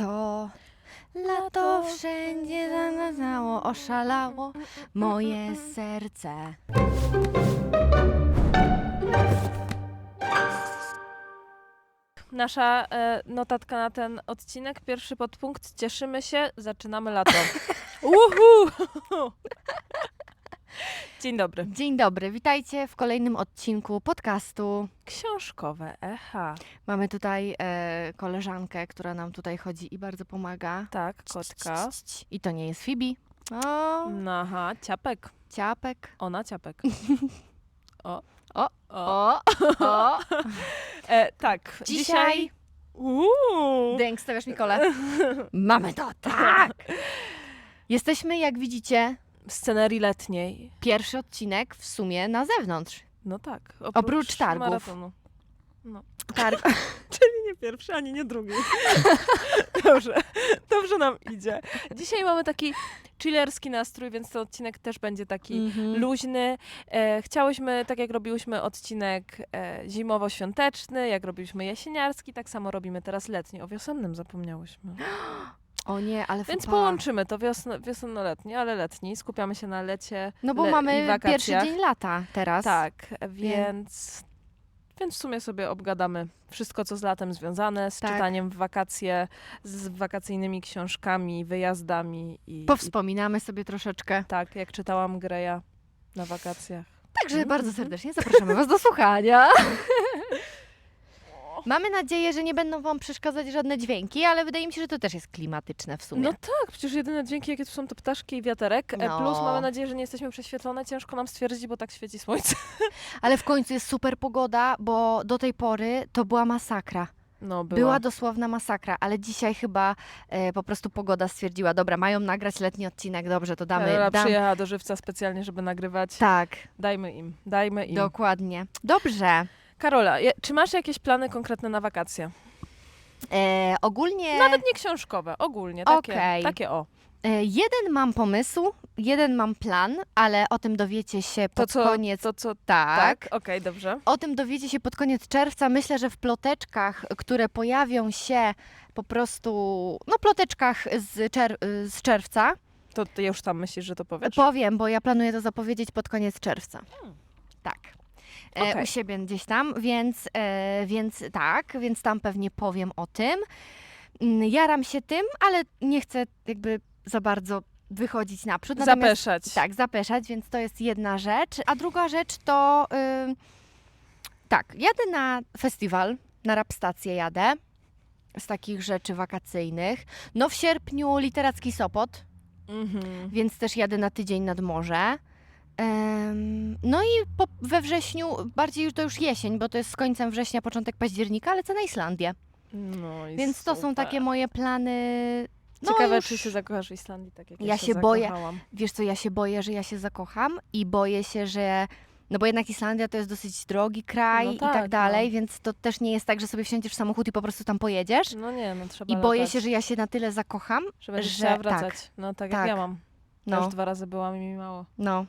Lato, lato wszędzie zanazało, oszalało moje serce. Nasza e, notatka na ten odcinek, pierwszy podpunkt, cieszymy się, zaczynamy lato. Uhu! Dzień dobry. Dzień dobry, witajcie w kolejnym odcinku podcastu. Książkowe echa. Mamy tutaj e, koleżankę, która nam tutaj chodzi i bardzo pomaga. Tak, kotka. I to nie jest Fibi. O, No, aha, ciapek. ciapek. Ona ciapek. O. O. o. O, o. E, tak, dzisiaj... Uuu. Dęk, stawiasz mi kole. Mamy to, tak! Jesteśmy, jak widzicie, scenerii letniej. pierwszy odcinek w sumie na zewnątrz. No tak. Oprócz targów. Maratonu. No. Targ. Czyli nie pierwszy, ani nie drugi. dobrze, dobrze nam idzie. Dzisiaj mamy taki chillerski nastrój, więc ten odcinek też będzie taki Mhm. luźny. E, chciałyśmy, tak jak robiłyśmy odcinek e, zimowo-świąteczny, jak robiliśmy jesieniarski, tak samo robimy teraz letni. O wiosennym zapomniałyśmy. O nie, ale Więc fupa. połączymy to wiosno, wiosenno-letni, ale letni. Skupiamy się na lecie No bo le- i mamy pierwszy dzień lata teraz. Tak, więc, więc w sumie sobie obgadamy wszystko, co z latem związane, z Tak. czytaniem w wakacje, z wakacyjnymi książkami, wyjazdami i, i Powspominamy sobie troszeczkę. tak, jak czytałam Greya na wakacjach. Także Mhm. bardzo serdecznie zapraszamy Was do słuchania. Mamy nadzieję, że nie będą Wam przeszkadzać żadne dźwięki, ale wydaje mi się, że to też jest klimatyczne w sumie. No tak, przecież jedyne dźwięki, jakie tu są, to ptaszki i wiaterek. E, No. Plus mamy nadzieję, że nie jesteśmy prześwietlone. Ciężko nam stwierdzić, bo tak świeci słońce. Ale w końcu jest super pogoda, bo do tej pory to była masakra. No, Była, była. dosłowna masakra, ale dzisiaj chyba e, po prostu pogoda stwierdziła, dobra, mają nagrać letni odcinek, dobrze, to damy. Karola dam... przyjechała do żywca specjalnie, żeby nagrywać. Tak, Dajmy im, dajmy im. dokładnie. Dobrze. Karola, je, czy masz jakieś plany konkretne na wakacje? E, ogólnie... Nawet nie książkowe, ogólnie. Takie, Okej. takie o. E, Jeden mam pomysł, jeden mam plan, ale o tym dowiecie się pod co, koniec. to co, tak. tak? Okej, dobrze. O tym dowiecie się pod koniec czerwca. Myślę, że w ploteczkach, które pojawią się po prostu, no ploteczkach z, czer- z czerwca. To ty już tam myślisz, że to powiesz? Powiem, bo ja planuję to zapowiedzieć pod koniec czerwca. Hmm. Tak. E, Okej. U siebie gdzieś tam, więc, e, więc tak, więc tam pewnie powiem o tym. Mm, Jaram się tym, ale nie chcę jakby za bardzo wychodzić naprzód. Natomiast- Zapeszać. tak, zapeszać, więc to jest jedna rzecz. A druga rzecz to ym, tak, jadę na festiwal, na rapstację jadę z takich rzeczy wakacyjnych. No w sierpniu literacki Sopot, Mhm. więc też jadę na tydzień nad morze. No i po, we wrześniu, bardziej już to już jesień, bo to jest z końcem września, początek października, lecę na Islandię. No i Więc to są super. takie moje plany. No Ciekawe, już, czy się zakochasz w Islandii, tak jak ja, Ja się, boję. zakochałam. Wiesz co, ja się boję, że ja się zakocham i boję się, że. No bo jednak Islandia to jest dosyć drogi kraj No i tak, tak no. dalej, więc to też nie jest tak, że sobie wsiądziesz w samochód i po prostu tam pojedziesz. No nie, no trzeba I boję latać, się, że ja się na tyle zakocham. że będziesz że- chciała tak, wracać. No tak, jak tak. ja mam. Ja No, już dwa razy byłam i mi mało. no.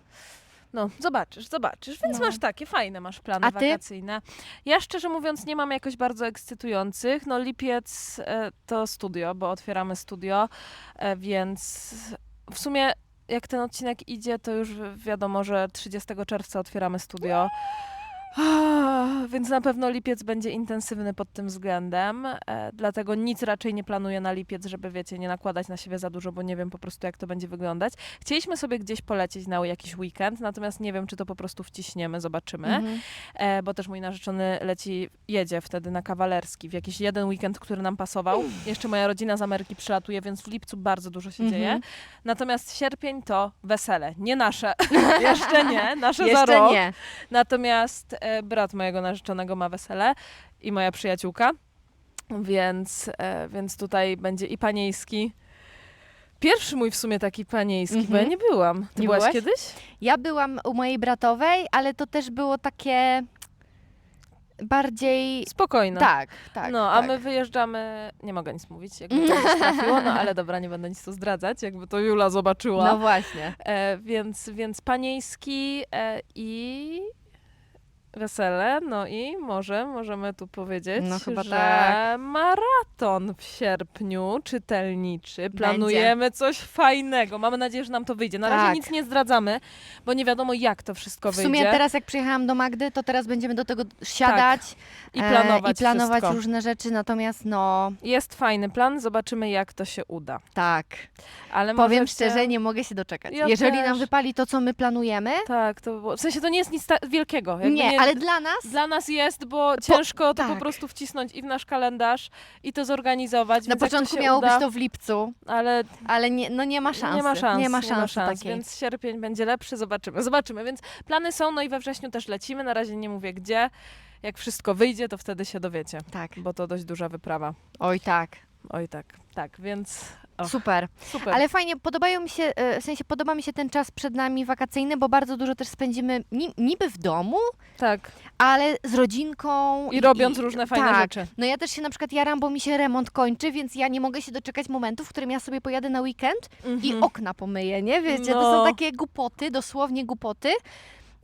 No, zobaczysz, zobaczysz. Więc No. masz takie fajne, masz plany A ty? wakacyjne. Ja szczerze mówiąc nie mam jakoś bardzo ekscytujących. No lipiec e, to studio, bo otwieramy studio, e, więc w sumie jak ten odcinek idzie, to już wi- wiadomo, że 30 czerwca otwieramy studio. Więc na pewno lipiec będzie intensywny pod tym względem, e, dlatego nic raczej nie planuję na lipiec, żeby wiecie, nie nakładać na siebie za dużo, bo nie wiem po prostu jak to będzie wyglądać. Chcieliśmy sobie gdzieś polecieć na jakiś weekend, natomiast nie wiem, czy to po prostu wciśniemy, zobaczymy, Mhm. e, bo też mój narzeczony leci, jedzie wtedy na kawalerski w jakiś jeden weekend, który nam pasował. Jeszcze moja rodzina z Ameryki przylatuje, więc w lipcu bardzo dużo się Mhm. dzieje. Natomiast sierpień to wesele, nie nasze, jeszcze nie, nasze za Jeszcze rok. nie. Natomiast e, brat mojego narzeczonego ma wesele i moja przyjaciółka, więc, e, więc tutaj będzie i panieński. Pierwszy mój w sumie taki panieński, bo ja Mhm. nie byłam. Ty Nie byłaś byłaś? kiedyś? Ja byłam u mojej bratowej, ale to też było takie bardziej. Spokojno. Tak, tak. no, a tak. my wyjeżdżamy, nie mogę nic mówić, jakby to nie trafiło, no ale dobra, nie będę nic tu zdradzać, jakby to Jula zobaczyła. No właśnie. E, więc, więc panieński e, i wesele, no i może możemy tu powiedzieć, No chyba że tak. maraton w sierpniu czytelniczy. Planujemy coś fajnego. Mamy nadzieję, że nam to wyjdzie. Na razie Tak. nic nie zdradzamy, bo nie wiadomo jak to wszystko W wyjdzie. sumie teraz jak przyjechałam do Magdy, to teraz będziemy do tego siadać I e, planować, i planować wszystko. różne rzeczy, natomiast no Jest fajny plan, zobaczymy jak to się uda. tak, Ale powiem możecie... szczerze, nie mogę się doczekać. Ja Jeżeli też. nam wypali to, co my planujemy, Tak, to było... w sensie to nie jest nic wielkiego. Jakby nie, ale dla nas Dla nas jest, bo ciężko to po tak. prostu wcisnąć i w nasz kalendarz i to zorganizować. na początku miało uda, być to w lipcu, ale ale nie, no nie ma szansy. nie ma szans. Nie ma szans, takiej. Więc sierpień będzie lepszy, zobaczymy. Zobaczymy. Więc plany są, no i we wrześniu też lecimy. Na razie nie mówię gdzie. Jak wszystko wyjdzie, to wtedy się dowiecie, Tak. bo to dość duża wyprawa. Oj tak. Oj tak, tak, więc. Super. super. Ale fajnie, podobają mi się, e, w sensie podoba mi się ten czas przed nami wakacyjny, bo bardzo dużo też spędzimy ni- niby w domu, tak, ale z rodzinką. i robiąc różne fajne tak. rzeczy. No ja też się na przykład jaram, bo mi się remont kończy, więc ja nie mogę się doczekać momentu, w którym ja sobie pojadę na weekend i Mhm. okna pomyję, nie? Wiecie, to No. są takie głupoty, dosłownie głupoty,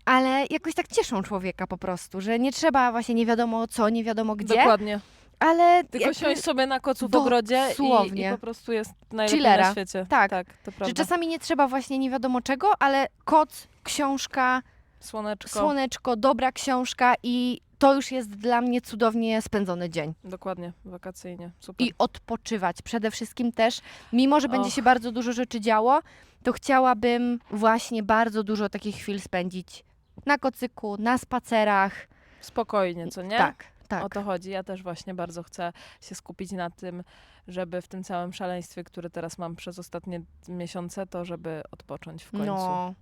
ale jakoś tak cieszą człowieka po prostu, że nie trzeba właśnie nie wiadomo co, nie wiadomo gdzie, Dokładnie. Ale Tylko jakby- siąść sobie na kocu w ogrodzie i, i Dosłownie. po prostu jest najlepiej Chillera. na świecie. Tak. tak to że prawda. czasami nie trzeba właśnie nie wiadomo czego, ale koc, książka, Słoneczko. słoneczko, dobra książka i to już jest dla mnie cudownie spędzony dzień. Dokładnie, wakacyjnie. Super. I odpoczywać przede wszystkim też. Mimo, że będzie Och. się bardzo dużo rzeczy działo, to chciałabym właśnie bardzo dużo takich chwil spędzić na kocyku, na spacerach. Spokojnie, co nie? Tak, tak. O to chodzi. Ja też właśnie bardzo chcę się skupić na tym, żeby w tym całym szaleństwie, które teraz mam przez ostatnie miesiące, to żeby odpocząć w końcu. No.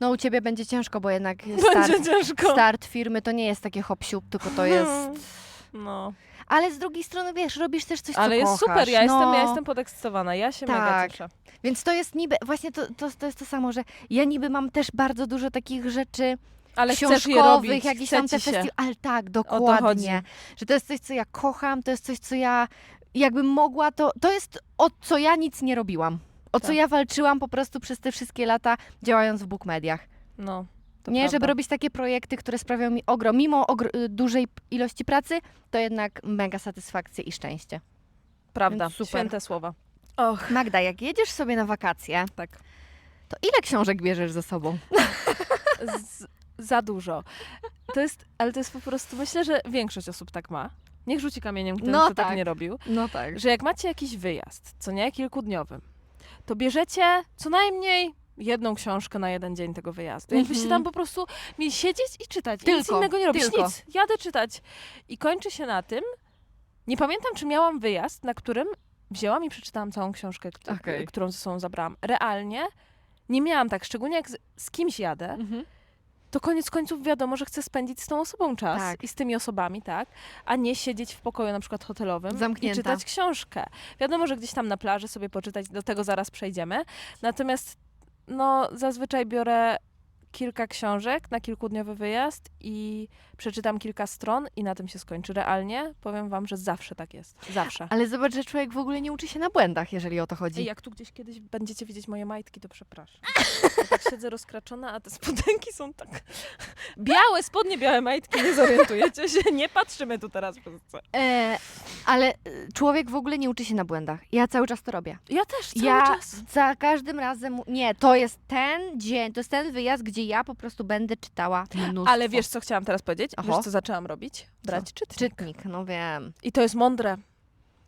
no u ciebie będzie ciężko, bo jednak start, ciężko. start firmy to nie jest takie hop tylko to jest... No, Ale z drugiej strony, wiesz, robisz też coś, ale co jest kochasz. super, ja, no. jestem, ja jestem podekscytowana, ja się mega Tak. cieszę. Więc to jest niby, właśnie to, to, to jest to samo, że ja niby mam też bardzo dużo takich rzeczy Ale chcesz je książkowych, jakieś chce tam te ci się. festiwaly. Ale tak, dokładnie. Że to jest coś, co ja kocham, to jest coś, co ja jakbym mogła, to, to jest o co ja nic nie robiłam. O co Tak. ja walczyłam po prostu przez te wszystkie lata działając w bookmediach. No, to nie, prawda. żeby robić takie projekty, które sprawiają mi ogrom, mimo ogr- y, dużej p- ilości pracy, to jednak mega satysfakcję i szczęście. Prawda, Więc super. święte słowa. Och, Magda, jak jedziesz sobie na wakacje, tak. to ile książek bierzesz ze sobą? Z, za dużo. To jest, ale to jest po prostu, myślę, że większość osób tak ma. Niech rzuci kamieniem No kto tak. tak. nie robił. No tak. Że jak macie jakiś wyjazd, co nie kilkudniowy, to bierzecie co najmniej jedną książkę na jeden dzień tego wyjazdu. Jakbyście Mhm. tam po prostu mieli siedzieć i czytać. i nic Tylko, innego nie robić. tylko. Nic. Jadę czytać. I kończy się na tym. Nie pamiętam, czy miałam wyjazd, na którym wzięłam i przeczytałam całą książkę, Okej. którą ze sobą zabrałam. Realnie nie miałam tak, szczególnie jak z, z kimś jadę, Mhm. To koniec końców wiadomo, że chcę spędzić z tą osobą czas Tak. i z tymi osobami, tak? A nie siedzieć w pokoju na przykład hotelowym i Zamknięta. czytać książkę. Wiadomo, że gdzieś tam na plaży sobie poczytać, do tego zaraz przejdziemy. Natomiast no zazwyczaj biorę kilka książek na kilkudniowy wyjazd i przeczytam kilka stron i na tym się skończy. Realnie powiem wam, że zawsze tak jest. Zawsze. Ale zobacz, że człowiek w ogóle nie uczy się na błędach, jeżeli o to chodzi. Ej, jak tu gdzieś kiedyś będziecie widzieć moje majtki, to przepraszam. Ja tak siedzę rozkraczona, a te spodenki są tak... Białe spodnie, białe majtki, nie zorientujecie się? Nie patrzymy tu teraz przez co. E, ale e, człowiek w ogóle nie uczy się na błędach. Ja cały czas to robię. Ja też cały ja czas. za każdym razem. Nie, to jest ten dzień, to jest ten wyjazd, gdzie ja po prostu będę czytała mnóstwo. Ale wiesz, co chciałam teraz powiedzieć? Oho. Wiesz, co zaczęłam robić? Brać czytnik. Czytnik, no wiem. I to jest mądre.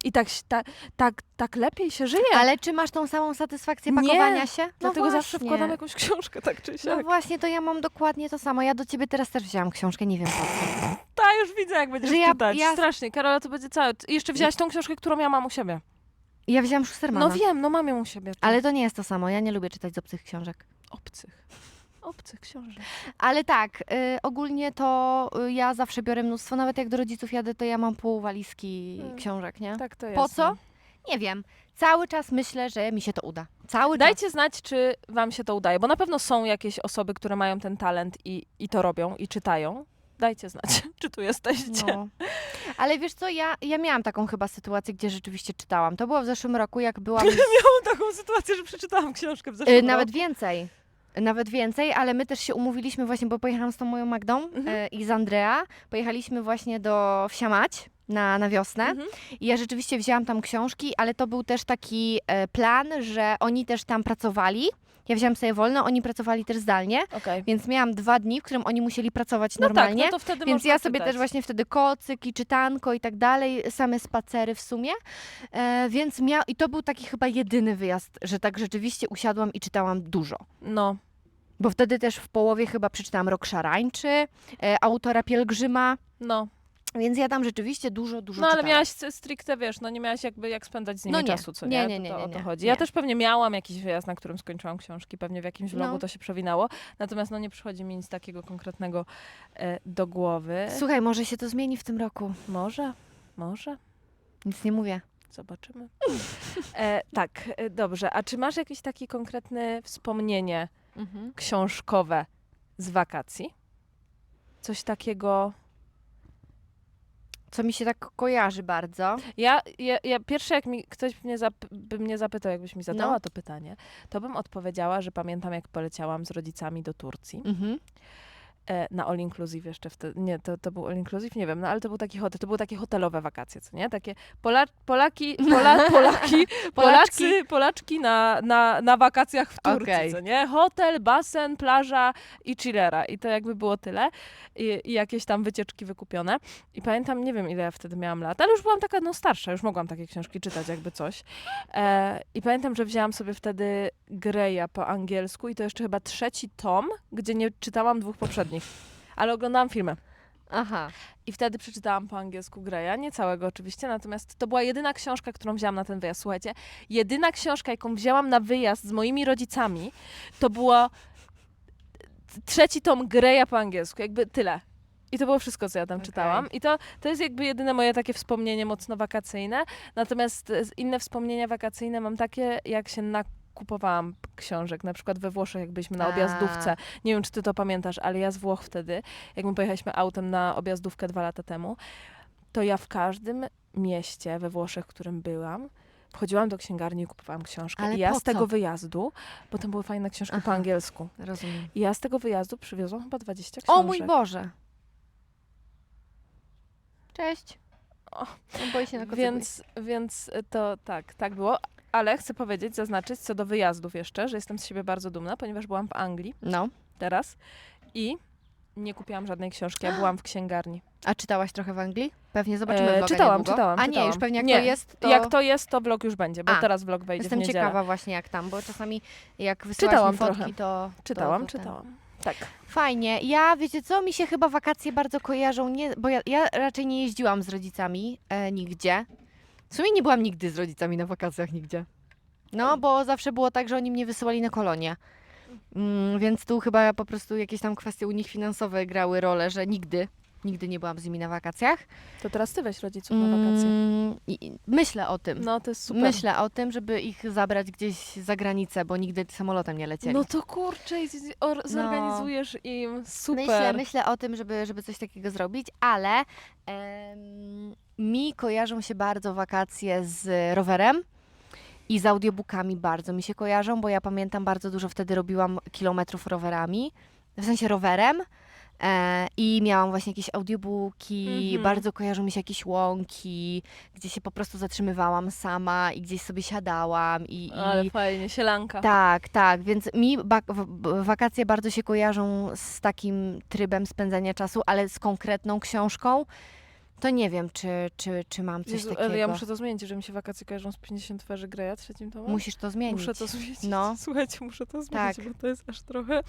I tak, się- ta, tak, tak lepiej się żyje. Ale czy masz tą samą satysfakcję Nie, pakowania się? No Dlatego zawsze właśnie. wkładam jakąś książkę, tak czy No siak. właśnie, to ja mam dokładnie to samo. Ja do ciebie teraz też wzięłam książkę, nie wiem po co. Ta, już widzę, jak będziesz Że ja- czytać. ja- Strasznie. Karola, to będzie całe. I jeszcze wzięłaś tą książkę, którą ja mam u siebie. Ja wzięłam Schustermana. No wiem, no mam ją u siebie. Ale to nie jest to samo. Ja nie lubię czytać z obcych książek. Obcych. Obcych książek. Ale tak, y, ogólnie to y, ja zawsze biorę mnóstwo. Nawet jak do rodziców jadę, to ja mam pół walizki Hmm. książek, nie? Tak to jest. Po co? no. Nie wiem. Cały czas myślę, że mi się to uda. Cały Dajcie znać, czy wam się to udaje, bo na pewno są jakieś osoby, które mają ten talent i, i to robią i czytają. Dajcie znać, czy tu czas. jesteście. No. Ale wiesz co, ja, ja miałam taką chyba sytuację, gdzie rzeczywiście czytałam. To było w zeszłym roku, jak byłam... Miałam taką sytuację, że przeczytałam książkę w zeszłym y, roku. nawet więcej. Nawet więcej, ale my też się umówiliśmy właśnie, bo pojechałam z tą moją Magdą Mhm. e, i z Andrea. Pojechaliśmy właśnie do Wsiamać na, na wiosnę. Mhm. I ja rzeczywiście wzięłam tam książki, ale to był też taki e, plan, że oni też tam pracowali. Ja wzięłam sobie wolno, oni pracowali też zdalnie, Okej. więc miałam dwa dni, w którym oni musieli pracować No normalnie. tak, no to wtedy Więc można ja sobie czytać. też właśnie wtedy kocyk i czytanko i tak dalej, same spacery w sumie. E, więc mia- i to był taki chyba jedyny wyjazd, że tak rzeczywiście usiadłam i czytałam dużo. No, Bo wtedy też w połowie chyba przeczytałam Rok Szarańczy, e, autora Pielgrzyma, no. Więc ja tam rzeczywiście dużo, dużo No ale czytałam. miałaś stricte, wiesz, no nie miałaś jakby jak spędzać z nimi No nie. czasu, co Nie, nie? nie, To- nie, to nie, o to nie, chodzi. nie. Ja też pewnie miałam jakiś wyjazd, na którym skończyłam książki, pewnie w jakimś vlogu No. to się przewinało, natomiast no nie przychodzi mi nic takiego konkretnego e, do głowy. Słuchaj, może się to zmieni w tym roku. Może, może. Nic nie mówię. Zobaczymy. E, tak, e, dobrze. A czy masz jakieś takie konkretne wspomnienie książkowe z wakacji? Coś takiego. Co mi się tak kojarzy bardzo. Ja, ja, ja pierwsze, jak mi ktoś mnie zap, by mnie zapytał, jakbyś mi zadała No. to pytanie, to bym odpowiedziała, że pamiętam, jak poleciałam z rodzicami do Turcji. Mhm. E, na all inclusive jeszcze wtedy. Nie, to, to był all inclusive, nie wiem, no ale to był taki hotel, to były takie hotelowe wakacje, co nie? Takie Pola, Polaki, Pola, Polaki, Polacy, Polaczki na, na, na wakacjach w Turcji, Okej. co nie? Hotel, basen, plaża i chillera. I to jakby było tyle. I, I jakieś tam wycieczki wykupione. I pamiętam, nie wiem ile ja wtedy miałam lat, ale już byłam taka no starsza, już mogłam takie książki czytać jakby coś. E, I pamiętam, że wzięłam sobie wtedy Greya po angielsku i to jeszcze chyba trzeci tom, gdzie nie czytałam dwóch poprzednich. Ale oglądałam filmy. Aha. I wtedy przeczytałam po angielsku Greya, nie całego oczywiście, natomiast to była jedyna książka, którą wzięłam na ten wyjazd. Słuchajcie, jedyna książka, jaką wzięłam na wyjazd z moimi rodzicami, to była trzeci tom Greya po angielsku, jakby tyle. I to było wszystko, co ja tam Okej. czytałam. I to, to jest jakby jedyne moje takie wspomnienie mocno wakacyjne. Natomiast inne wspomnienia wakacyjne mam takie, jak się nakupowałam książek, na przykład we Włoszech, jak byliśmy na A. objazdówce. Nie wiem, czy ty to pamiętasz, ale ja z Włoch wtedy, jak my pojechaliśmy autem na objazdówkę dwa lata temu, to ja w każdym mieście we Włoszech, w którym byłam, wchodziłam do księgarni i kupowałam książkę. Ale I ja po z tego co? wyjazdu, bo tam były fajne książki po Aha. angielsku, Rozumiem. i ja z tego wyjazdu przywiozłam chyba 20 książek. O mój Boże. Cześć. O. Boi się na kocyku. Więc, więc to tak, tak było. Ale chcę powiedzieć, zaznaczyć co do wyjazdów jeszcze, że jestem z siebie bardzo dumna, ponieważ byłam w Anglii No. teraz i nie kupiłam żadnej książki, ja byłam w księgarni. A czytałaś trochę w Anglii? Pewnie zobaczymy E, vloga czytałam, niedługo. czytałam, A nie, czytałam. już pewnie jak Nie, to jest, to... Jak to jest, to vlog już będzie, bo A, teraz vlog wejdzie Jestem w niedzielę. ciekawa właśnie jak tam, bo czasami jak wysyłasz Czytałam mi fotki, trochę. to... Czytałam, to, to ten. czytałam. Tak. Fajnie. Ja, wiecie co, mi się chyba wakacje bardzo kojarzą, nie, bo ja, ja raczej nie jeździłam z rodzicami e, nigdzie. W sumie nie byłam nigdy z rodzicami na wakacjach nigdzie. No, bo zawsze było tak, że oni mnie wysyłali na kolonie. Mm, więc tu chyba po prostu jakieś tam kwestie u nich finansowe grały rolę, że nigdy, nigdy nie byłam z nimi na wakacjach. To teraz ty weź rodziców na wakacje. Mm, i, i myślę o tym. No to jest super. Myślę o tym, żeby ich zabrać gdzieś za granicę, bo nigdy samolotem nie lecieli. No to kurczę, i z- z- or- zorganizujesz im. Super. Myślę, myślę o tym, żeby, żeby coś takiego zrobić, ale em, mi kojarzą się bardzo wakacje z rowerem i z audiobookami bardzo mi się kojarzą, bo ja pamiętam bardzo dużo wtedy robiłam kilometrów rowerami, w sensie rowerem. E, I miałam właśnie jakieś audiobooki, Mhm. bardzo kojarzą mi się jakieś łąki, gdzie się po prostu zatrzymywałam sama i gdzieś sobie siadałam i, i Ale fajnie, sielanka. tak, tak, więc mi bak- w- b- wakacje bardzo się kojarzą z takim trybem spędzania czasu, ale z konkretną książką, to nie wiem, czy, czy, czy mam coś Jezu, takiego. ale ja muszę to zmienić, że mi się wakacje kojarzą z 50 twarzy Greya trzecim tomem. Musisz to zmienić. Muszę to zmienić. No. Słuchajcie, muszę to zmienić, Tak. bo to jest aż trochę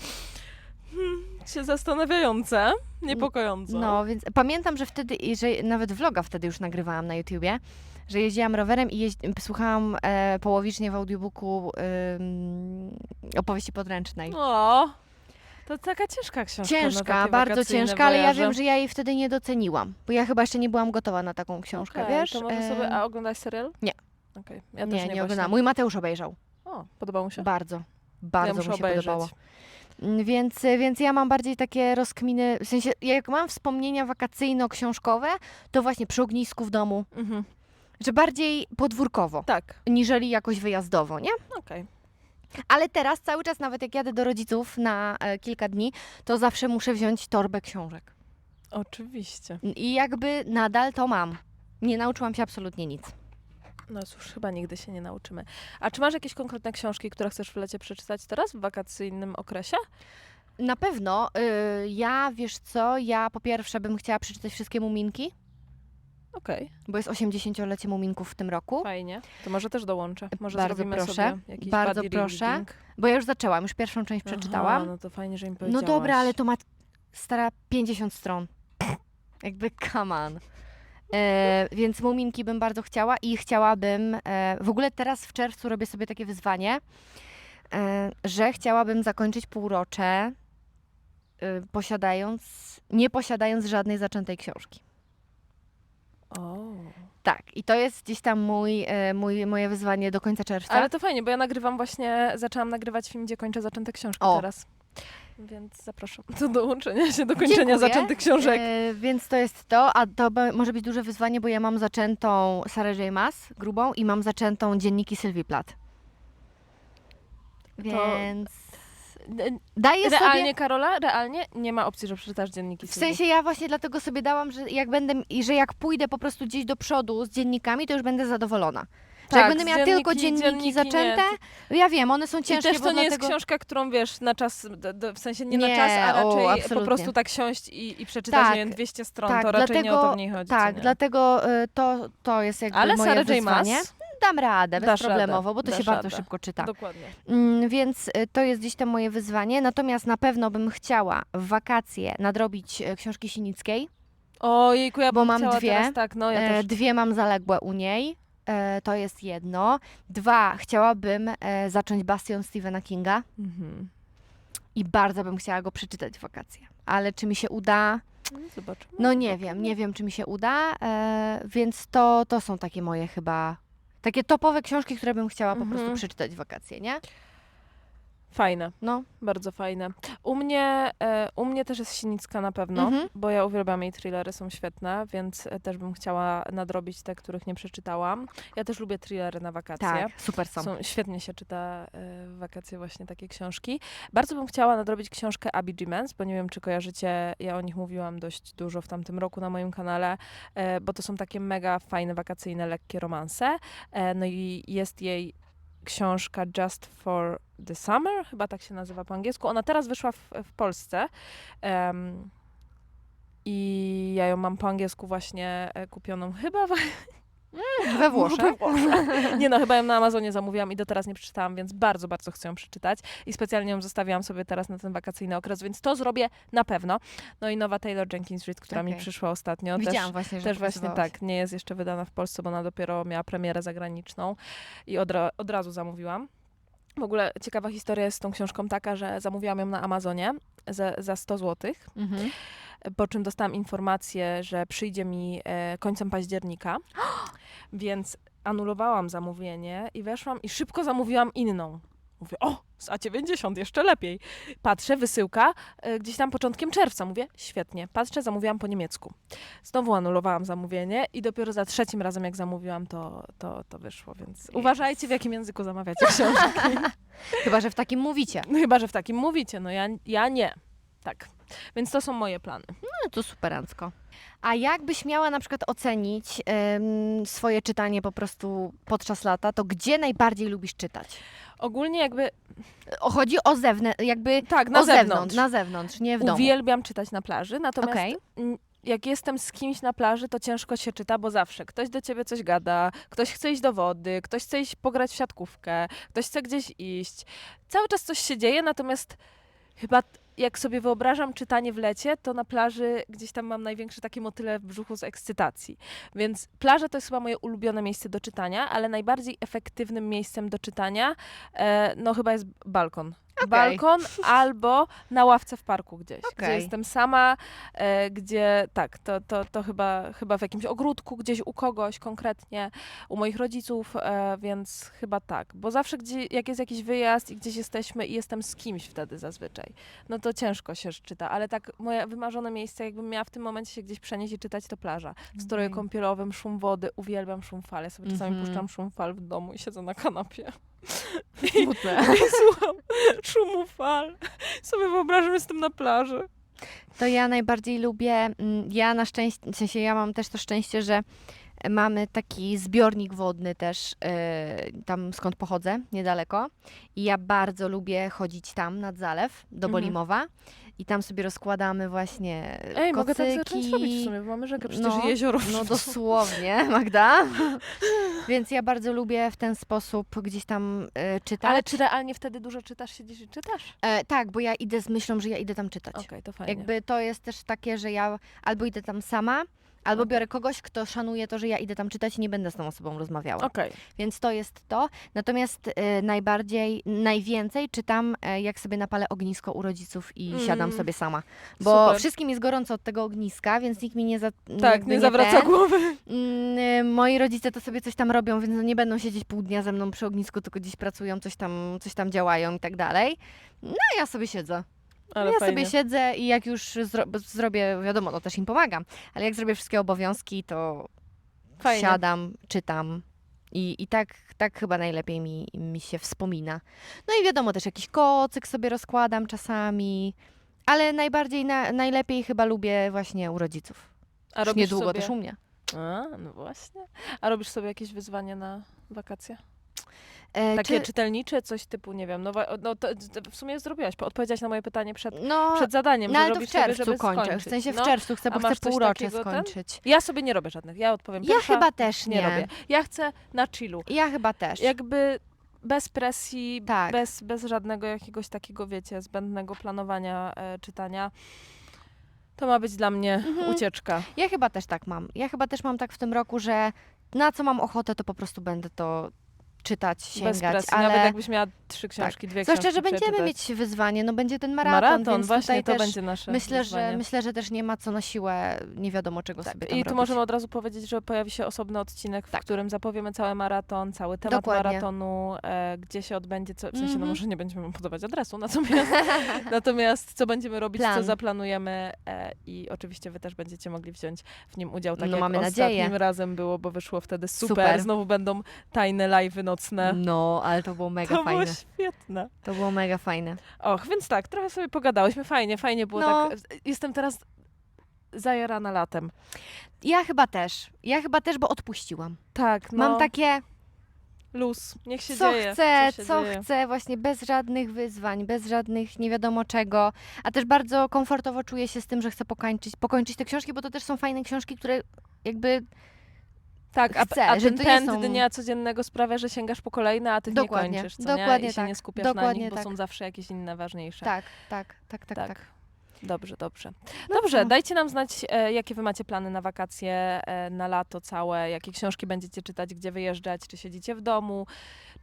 się zastanawiające, niepokojąco. No, więc pamiętam, że wtedy, i że nawet vloga wtedy już nagrywałam na YouTubie, że jeździłam rowerem i jeździ- słuchałam e, połowicznie w audiobooku ym, opowieści podręcznej. O, to taka ciężka książka. Ciężka, bardzo ciężka, ale ja wiem, że ja jej wtedy nie doceniłam, bo ja chyba jeszcze nie byłam gotowa na taką książkę, Okej, wiesz? To może E, sobie, a oglądasz serial? nie. Okej, ja nie, nie, nie, oglądałam. Mój Mateusz obejrzał. O, podobało mu się? Bardzo, ja bardzo muszę mu się obejrzeć. podobało. Mm, Więc, więc ja mam bardziej takie rozkminy, w sensie jak mam wspomnienia wakacyjno-książkowe, to właśnie przy ognisku w domu, Mhm. że bardziej podwórkowo, Tak, niżeli jakoś wyjazdowo, nie? okej. Ale teraz cały czas, nawet jak jadę do rodziców na e, kilka dni, to zawsze muszę wziąć torbę książek. Oczywiście. I jakby nadal to mam. Nie nauczyłam się absolutnie nic. No cóż, chyba nigdy się nie nauczymy. A czy masz jakieś konkretne książki, które chcesz w lecie przeczytać teraz, w wakacyjnym okresie? Na pewno y, ja, wiesz co, ja po pierwsze bym chciała przeczytać wszystkie Muminki, Okej, bo jest 80-lecie Muminków w tym roku. fajnie. To może też dołączę. Może Bardzo zrobimy proszę, sobie jakiś bardzo buddy proszę. reading. Bo ja już zaczęłam, już pierwszą część przeczytałam. Aha, no to fajnie, że mi No powiedziałaś. dobra, ale to ma stara 50 stron. Jakby come on. E, więc Muminki bym bardzo chciała i chciałabym, e, w ogóle teraz w czerwcu robię sobie takie wyzwanie, e, że chciałabym zakończyć półrocze e, posiadając, nie posiadając żadnej zaczętej książki. O. Tak, i to jest gdzieś tam mój, e, mój, moje wyzwanie do końca czerwca. Ale to fajnie, bo ja nagrywam właśnie, zaczęłam nagrywać film, gdzie kończę zaczęte książki O. teraz. Więc zapraszam do dołączenia się do kończenia Dziękuję. zaczętych książek. E, więc to jest to, a to be- może być duże wyzwanie, bo ja mam zaczętą Sarah J. Maas, grubą, i mam zaczętą dzienniki Sylwii Plath. Więc daję Realnie, sobie... Karola, realnie nie ma opcji, że przeczytasz dzienniki W sensie ja właśnie dlatego sobie dałam, że jak będę, i że jak pójdę po prostu gdzieś do przodu z dziennikami, to już będę zadowolona. Że jak Tak, będę miała tylko dzienniki- dzienniki, dzienniki zaczęte, nie. ja wiem, one są I ciężkie, też bo to nie dlatego... jest książka, którą wiesz na czas, d- d- w sensie nie, na Nie, czas, a o, raczej po absolutnie. prostu tak siąść i, i przeczytać Tak, nie wiem, 200 stron, tak, to raczej nie o to dlatego- w niej chodzi. Tak, nie? dlatego y, to, to jest jakby Ale moje Sarah J. wyzwanie. Maas, Dam radę, Dasz bezproblemowo, radę, bo to się bardzo radę. szybko czyta. dokładnie. Mm, Więc y, to jest gdzieś tam moje wyzwanie. Natomiast na pewno bym chciała w wakacje nadrobić e, książki Sinickiej. Ojejku, ja Bo bym mam chciała dwie. Teraz, tak, no ja E, też. Dwie mam zaległe u niej. E, To jest jedno. Dwa, chciałabym e, zacząć Bastion Stephena Kinga Mhm. i bardzo bym chciała go przeczytać w wakacje. Ale czy mi się uda? No, Zobaczymy. No nie wiem, nie wiem, czy mi się uda. E, Więc to, to są takie moje chyba, takie topowe książki, które bym chciała po prostu Mhm. przeczytać w wakacje, nie? Fajne, No. bardzo fajne. U mnie, e, u mnie też jest Sinicka na pewno, Mhm. bo ja uwielbiam jej thrillery, są świetne, więc e, też bym chciała nadrobić te, których nie przeczytałam. Ja też lubię thrillery na wakacje. Tak, super są. Są, świetnie się czyta e, w wakacje właśnie takie książki. Bardzo bym chciała nadrobić książkę Abby Jimenez, bo nie wiem, czy kojarzycie, ja o nich mówiłam dość dużo w tamtym roku na moim kanale, e, bo to są takie mega fajne, wakacyjne, lekkie romanse. E, no i jest jej książka Just for the Summer, chyba tak się nazywa po angielsku. Ona teraz wyszła w, w Polsce. em, I ja ją mam po angielsku właśnie e, kupioną chyba w, We Włoszech. nie no, chyba ją na Amazonie zamówiłam i do teraz nie przeczytałam, więc bardzo, bardzo chcę ją przeczytać. I specjalnie ją zostawiłam sobie teraz na ten wakacyjny okres, więc to zrobię na pewno. No i nowa Taylor Jenkins Reid, która mi Okej. przyszła ostatnio. Widziałam też, właśnie, że też właśnie tak, nie jest jeszcze wydana w Polsce, bo ona dopiero miała premierę zagraniczną i od, od razu zamówiłam. W ogóle ciekawa historia jest z tą książką taka, że zamówiłam ją na Amazonie za, za 100 zł, Mhm. po czym dostałam informację, że przyjdzie mi e, końcem października, więc anulowałam zamówienie i weszłam i szybko zamówiłam inną. Mówię, o, z A90, jeszcze lepiej. Patrzę, wysyłka e, gdzieś tam początkiem czerwca. Mówię, świetnie. Patrzę, zamówiłam po niemiecku. Znowu anulowałam zamówienie i dopiero za trzecim razem, jak zamówiłam, to, to, to wyszło. Więc uważajcie, w jakim języku zamawiacie książki. Chyba, że w takim mówicie. No chyba, że w takim mówicie. No ja, ja nie. Tak. Więc to są moje plany. No to superancko. A jakbyś miała na przykład ocenić em, swoje czytanie po prostu podczas lata, to gdzie najbardziej lubisz czytać? Ogólnie jakby, O, chodzi o zewnątrz, jakby tak, na o zewnątrz. na zewnątrz, nie w domu. Uwielbiam czytać na plaży, natomiast Okej. jak jestem z kimś na plaży, to ciężko się czyta, bo zawsze ktoś do ciebie coś gada, ktoś chce iść do wody, ktoś chce iść pograć w siatkówkę, ktoś chce gdzieś iść. Cały czas coś się dzieje, natomiast chyba t- jak sobie wyobrażam czytanie w lecie, to na plaży gdzieś tam mam największe takie motyle w brzuchu z ekscytacji. Więc plaża to jest chyba moje ulubione miejsce do czytania, ale najbardziej efektywnym miejscem do czytania e, no chyba jest balkon. Balkon albo na ławce w parku gdzieś, gdzie Okej. jestem sama, e, gdzie tak, to, to, to chyba, chyba w jakimś ogródku, gdzieś u kogoś konkretnie, u moich rodziców, e, więc chyba tak. Bo zawsze, gdzie, jak jest jakiś wyjazd i gdzieś jesteśmy i jestem z kimś wtedy zazwyczaj, no to ciężko się czyta, ale tak moje wymarzone miejsce, jakbym miała w tym momencie się gdzieś przenieść i czytać, to plaża. W stroju Okej. kąpielowym, szum wody, uwielbiam szum fal. Ja sobie czasami Mhm. puszczam szum fal w domu i siedzę na kanapie. Smutne. I słucham szumu fal. Sobie wyobrażam, jestem na plaży. To ja najbardziej lubię, mm, ja na szczęście, w sensie ja mam też to szczęście, że mamy taki zbiornik wodny też, yy, tam skąd pochodzę, niedaleko. I ja bardzo lubię chodzić tam nad zalew, do Mhm. Bolimowa. I tam sobie rozkładamy właśnie Ej, mogę tak kocyki. zacząć robić w sumie, bo mamy rzekę, przecież No, jezioro. No dosłownie, Magda. Więc ja bardzo lubię w ten sposób gdzieś tam e, czytać. Ale czy realnie wtedy dużo czytasz, siedzisz i czytasz? E, tak, bo ja idę z myślą, że ja idę tam czytać. Okej, to fajnie. Jakby to jest też takie, że ja albo idę tam sama, albo biorę kogoś, kto szanuje to, że ja idę tam czytać i nie będę z tą osobą rozmawiała. Okej, Więc to jest to. Natomiast e, najbardziej, najwięcej czytam, e, jak sobie napalę ognisko u rodziców i Mm. siadam sobie sama. Bo Super. wszystkim jest gorąco od tego ogniska, więc nikt mi nie za, tak, jakby nie zawraca ten. głowy. Mm, y, Moi rodzice to sobie coś tam robią, więc no nie będą siedzieć pół dnia ze mną przy ognisku, tylko gdzieś pracują, coś tam, coś tam działają i tak dalej. No a ja sobie siedzę. Ale ja fajnie. sobie siedzę i jak już zro zrobię, wiadomo, no też im pomagam, ale jak zrobię wszystkie obowiązki, to Fajnie. siadam, czytam. I, I tak, tak chyba najlepiej mi, mi się wspomina. No i wiadomo, też jakiś kocyk sobie rozkładam czasami, ale najbardziej, na, najlepiej chyba lubię właśnie u rodziców. A Już niedługo sobie... też u mnie. A, no właśnie. A robisz sobie jakieś wyzwanie na wakacje? E, Takie czy- czytelnicze, coś typu, nie wiem, no, no to, w sumie zrobiłaś, po- odpowiedziałaś na moje pytanie przed, no, przed zadaniem, No ale to w sobie, czerwcu kończę. skończyć. W sensie w no. czerwcu chcę, bo chcę półrocze takiego ten? skończyć. Ja sobie nie robię żadnych, ja odpowiem Ja pierwsza, chyba też nie. nie robię. Ja chcę na chillu. Ja chyba też. Jakby bez presji, Tak. bez, bez żadnego jakiegoś takiego, wiecie, zbędnego planowania e, czytania. To ma być dla mnie Mhm. ucieczka. Ja chyba też tak mam. Ja chyba też mam tak w tym roku, że na co mam ochotę, to po prostu będę to czytać, bez sięgać. presji. ale Nawet jakbyś miała trzy książki, dwie zwłaszcza, książki że będziemy mieć wyzwanie, no będzie ten maraton, maraton, więc właśnie to będzie nasze myślę, wyzwanie. że myślę, że też nie ma co na siłę nie wiadomo czego Tak. sobie tam I tu robić. możemy od razu powiedzieć, że pojawi się osobny odcinek, w Tak. którym zapowiemy cały maraton, cały temat Dokładnie. maratonu, e, gdzie się odbędzie, co, w sensie no Mhm. może nie będziemy podawać adresu, natomiast, natomiast co będziemy robić, co Plan. zaplanujemy e, i oczywiście wy też będziecie mogli wziąć w nim udział, tak No, jak mamy ostatnim nadzieję. razem było, bo wyszło wtedy super. Super. Znowu będą tajne live'y nocne. No, ale to było mega to fajne. było świetne. To było mega fajne. Och, więc tak, trochę sobie pogadałyśmy, fajnie, fajnie było No. tak. Jestem teraz zajarana latem. Ja chyba też. Ja chyba też, bo odpuściłam. Tak, no, Mam takie luz, niech się co dzieje. chcę, się co dzieje. chcę, właśnie bez żadnych wyzwań, bez żadnych nie wiadomo czego. A też bardzo komfortowo czuję się z tym, że chcę pokończyć, pokończyć te książki, bo to też są fajne książki, które jakby Tak, a, chcę, a ten pęd są- dnia codziennego sprawia, że sięgasz po kolejne, a tych Dokładnie, nie kończysz, co dokładnie nie? I się tak, nie skupiasz na nich, bo tak. są zawsze jakieś inne ważniejsze. tak, tak, tak, tak, tak. Dobrze, dobrze. No Dobrze, co? dajcie nam znać, e, jakie wy macie plany na wakacje, e, na lato całe, jakie książki będziecie czytać, gdzie wyjeżdżać, czy siedzicie w domu,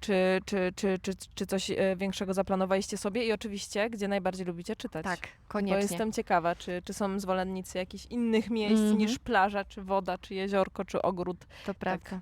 czy, czy, czy, czy, czy coś e, większego zaplanowaliście sobie i oczywiście, gdzie najbardziej lubicie czytać. Tak, Bo koniecznie. jestem ciekawa, czy, czy są zwolennicy jakichś innych miejsc Mhm. niż plaża, czy woda, czy jeziorko, czy ogród. To prawda.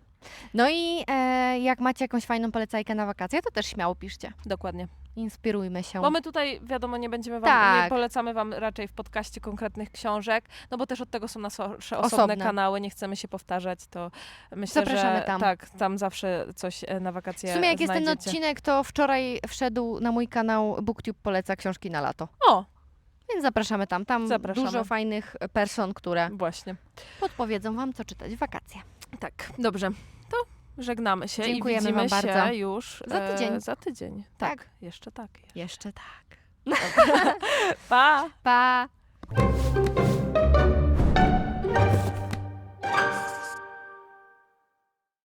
No i e, jak macie jakąś fajną polecajkę na wakacje, to też śmiało piszcie. Dokładnie. Inspirujmy się. Bo my tutaj, wiadomo, nie będziemy wam, Tak. nie polecamy wam raczej w podcaście konkretnych książek, no bo też od tego są nasze osobne, Osobne. kanały, nie chcemy się powtarzać, to myślę, Zapraszamy że tam. tak, tam zawsze coś e, na wakacje w sumie jak jest ten znajdziecie. odcinek, to wczoraj wszedł na mój kanał BookTube poleca książki na lato. O, Więc zapraszamy tam. Tam Zapraszamy. dużo fajnych person, które właśnie. podpowiedzą Wam, co czytać w wakacje. Tak, dobrze. To żegnamy się Dziękujemy i widzimy wam się bardzo. już Za tydzień. E, za tydzień. Tak. Tak, jeszcze tak. Jeszcze tak. Pa! Pa!